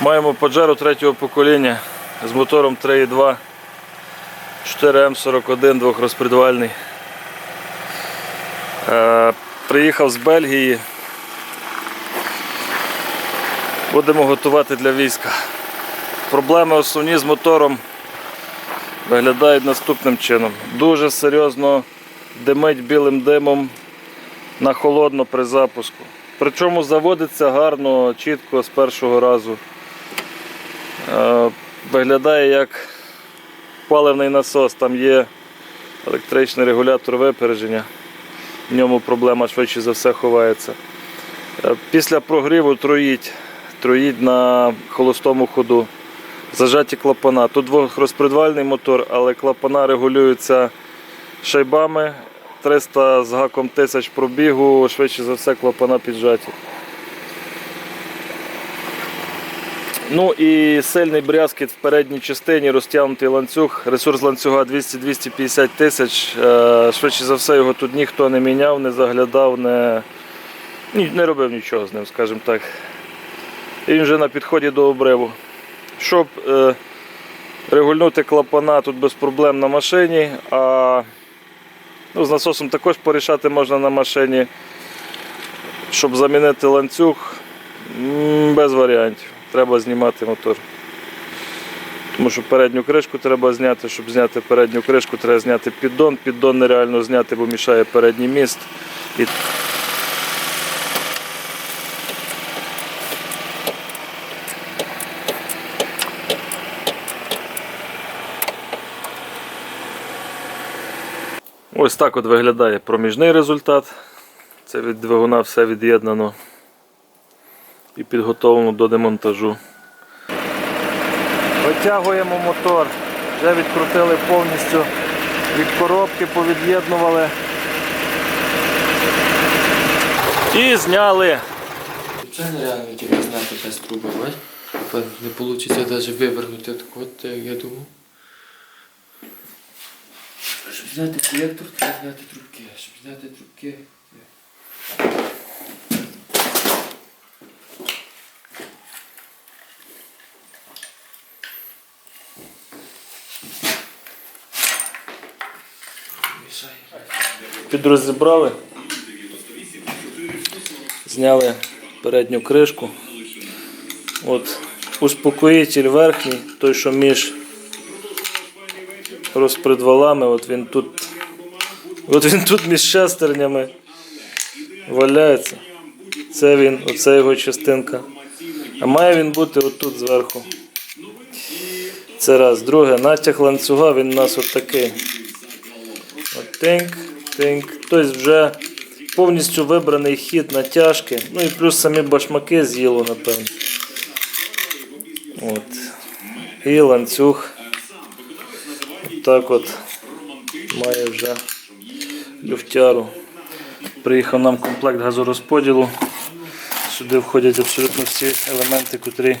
Маємо Pajero третього покоління з мотором 3.2 4М41 двохрозпредвальний. Е, приїхав з Бельгії. Будемо готувати для війська. Проблеми основні з мотором виглядають наступним чином. Дуже серйозно димить білим димом на холодно при запуску. Причому заводиться гарно, чітко з першого разу. Е, Виглядає як паливний насос, там є електричний регулятор випередження. В ньому проблема швидше за все ховається. Е, Після прогріву троїть, троїть на холостому ходу. Зажаті клапана. Тут двохрозпредвальний мотор, але клапана регулюються шайбами. 300 з гаком тисяч пробігу, швидше за все клапана піджаті. Ну і сильний брязкіт в передній частині, розтягнутий ланцюг, ресурс ланцюга 200-250 тисяч. Е, Швидше за все його тут ніхто не міняв, не заглядав, не, не робив нічого з ним, скажімо так. І він вже на підході до обриву. Щоб е, регульнути клапана тут без проблем на машині, а ну, з насосом також порішати можна на машині. Щоб замінити ланцюг, без варіантів. Треба знімати мотор. Тому що передню кришку треба зняти. Щоб зняти передню кришку, треба зняти піддон. Піддон нереально зняти, бо мішає передній міст. І Ось так от виглядає проміжний результат. Це від двигуна все від'єднано і підготовлено до демонтажу. Витягуємо мотор. Вже відкрутили повністю від коробки, повід'єднували. І зняли. Це нереально тільки зняти без труби, бач? Не вийде навіть вивернути так от, як я думав. Щоб зняти колектор, треба зняти трубки. Щоб зняти трубки. Підрозібрали. Зняли передню кришку. От успокоїтель верхній, той, що між розпредвалами, от він тут. От він тут між шестернями валяється. Це він, оце його частинка. А має він бути отут зверху. Це раз. Друге, натяг ланцюга, він у нас от. От тинк. Тобто вже повністю вибраний хід натяжки. Ну і плюс самі башмаки з'їло, напевно. От. І ланцюг. Так от має вже люфтяру. Приїхав нам комплект газорозподілу. Сюди входять абсолютно всі елементи, котрі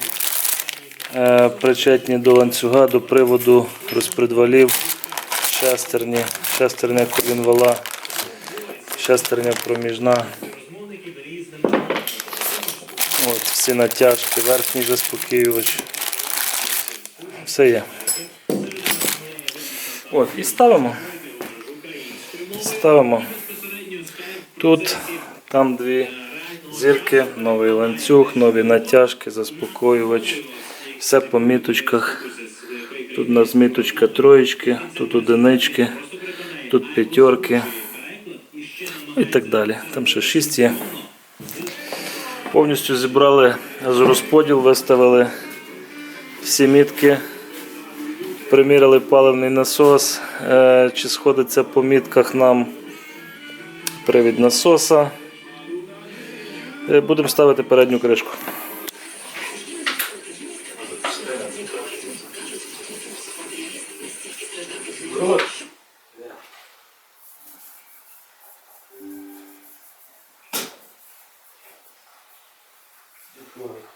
е, причетні до ланцюга, до приводу розпредвалів, шестерні, шестерня колінвала, шестерня проміжна. От, всі натяжки, верхній заспокоювач. Все є. От, і ставимо. Ставимо. Тут, там дві зірки, новий ланцюг, нові натяжки, заспокоювач. Все по міточках. Тут у нас міточка троєчки, тут одинички, тут п'ятерки і так далі. Там ще шість є. Повністю зібрали з розподіл, виставили всі мітки, приміряли паливний насос, е, чи сходиться по мітках нам привід насоса. Е, Будемо ставити передню кришку. Добре.